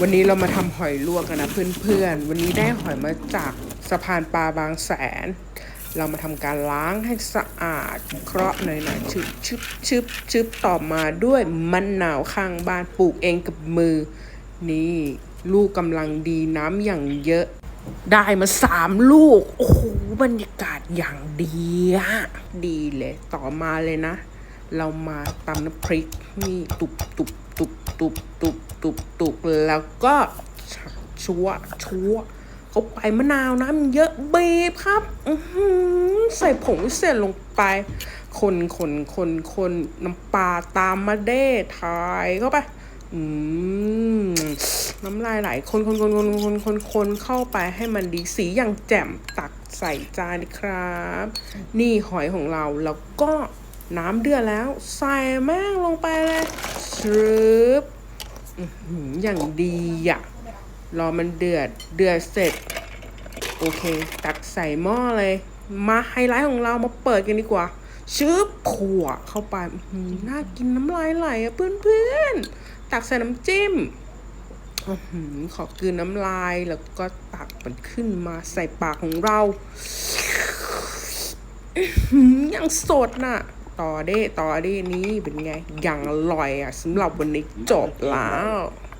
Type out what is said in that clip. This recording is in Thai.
วันนี้เรามาทำหอยลวกกันนะเพื่อนๆ วันนี้ได้หอยมาจากสะพานปลาบางแสน เรามาทำการล้างให้สะอาด เคราะห์หน่อยๆชึบชึบชึบชึบต่อมาด้วยมะนาวข้างบ้านปลูกเองกับมือ นี่ลูกกำลังดีน้ำอย่างเยอะ ได้มาสามลูก โอ้โหบรรยากาศอย่างดีอะดีเลย ต่อมาเลยนะ เรามาตำน้ำพริกนี่ตุบตุบตุบตุบตุบตุบตุบ แล้วก็ชัวชัวเข้าไปมะนาวน้ำเยอะบีบครับใส่ผงวิเศษลงไป คนคนคนคนน้ำปลาตามมาเด้ทายเข้าไปอืน้ำลายไหลคนคนคนคนคนคนคนเข้าไปให้มันดีสีอย่างแจ่มตักใส่จานครับ นี่หอยของเราแล้วก็น้ำเดือดแล้ว ใส่แม่งลงไปเลยชรึบ อย่างดีอะ รอมันเดือด เดือดเสร็จ โอเค ตักใส่หม้อเลย มาไฮไลท์ของเรามาเปิดกันดีกว่าชืบขั่วเข้าไปหือน่ากินน้ำลายไหลอะเพื่อนๆ ตักใส่น้ำจิ้มอื้อหือขอกลืนน้ำลายแล้วก็ตักมันขึ้นมาใส่ปากของเราอื้อหือยังสดน่ะ ต่อเด้ต่อเด้นี้เป็นไง อย่างอร่อยอะสำหรับวันนี้จบแล้ว